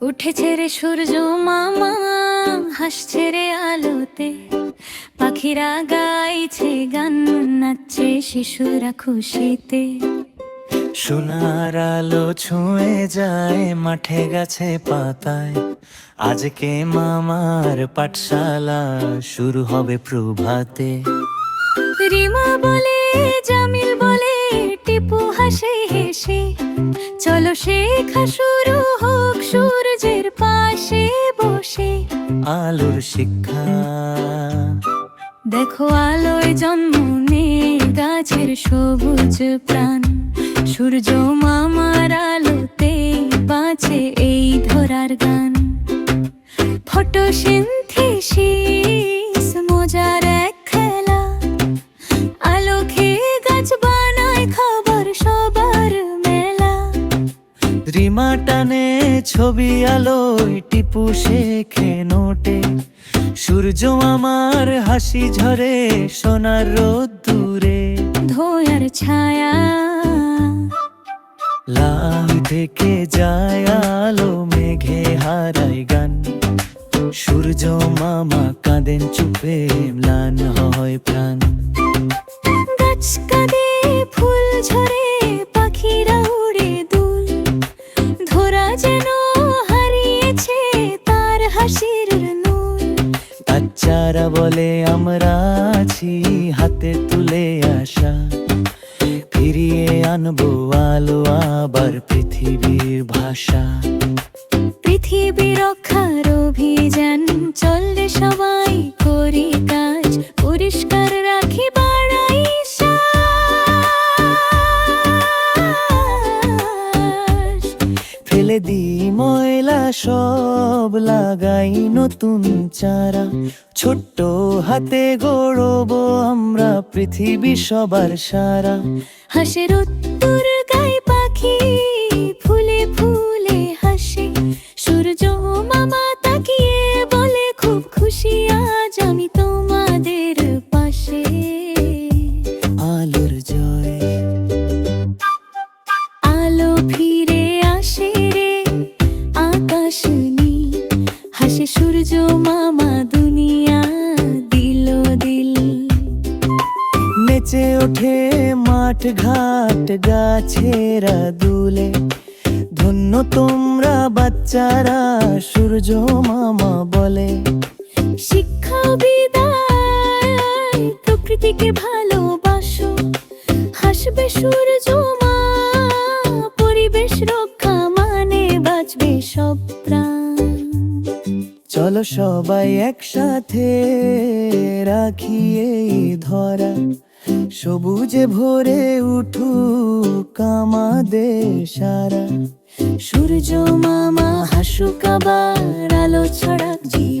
উঠেছে রে সূর্য মামা হাসছে রে আলোতে। পাখিরা গাইছে গান নাচছে শিশুরা খুশিতে। সোনার আলো ছুঁয়ে যায় মাঠে গাছে পাতায়। আজকে মামার পাঠশালা শুরু হবে প্রভাতে। রিমা বলে জামিল বলে টিপু হাসে হেসে। চলো শেখা শুরু হোক সূর্যের পাশে বসে। আলোর শিক্ষা। দেখো আলোয় জন্ম নে গাছের সবুজ প্রাণ। সূর্য মামার রিমা টানে ছবি আলোয় টিপু শেখে নোটে। সূর্য আমার হাসি ঝরে সোনার রোদ দূরে ধোয়ার ছায়া। লাভ থেকে যায় আলো মেঘে হারাই গান। সূর্য মামা কাঁদেন চুপে ম্লান হয় প্রাণ। ফুল ঝরে হাসির নূর বাচ্চারা বলে, আমরা আছি হাতে তুলে আসা। ফিরিয়ে আনব আলো আবার পৃথিবীর ভাষা। পৃথিবী রক্ষার অভিযান চললে সবাই করি কাজ, পরিষ্কার ফেলে দি ময়লা, সব লাগাই নতুন চারা। ছোট্ট হাতে গড়ব আমরা পৃথিবী সবার সারা। হাসের উত্তর গাই পাখি। নেচে ওঠে মাঠ ঘাট গাছেরা দুলে ধন্য তোমরা বাচ্চারা সূর্য মামা বলে। শিক্ষা বিদায় প্রকৃতিকে ভালোবাসো। হাসবে সূর্য মা পরিবেশ রক্ষা মানে বাঁচবে সব প্রাণ। চলো সবাই একসাথে রাখি এই ধরা। সবুজে ভরে উঠুক আমাদের সারা। সূর্য মামা হাসুক আবার আলো ছড়াক জীবন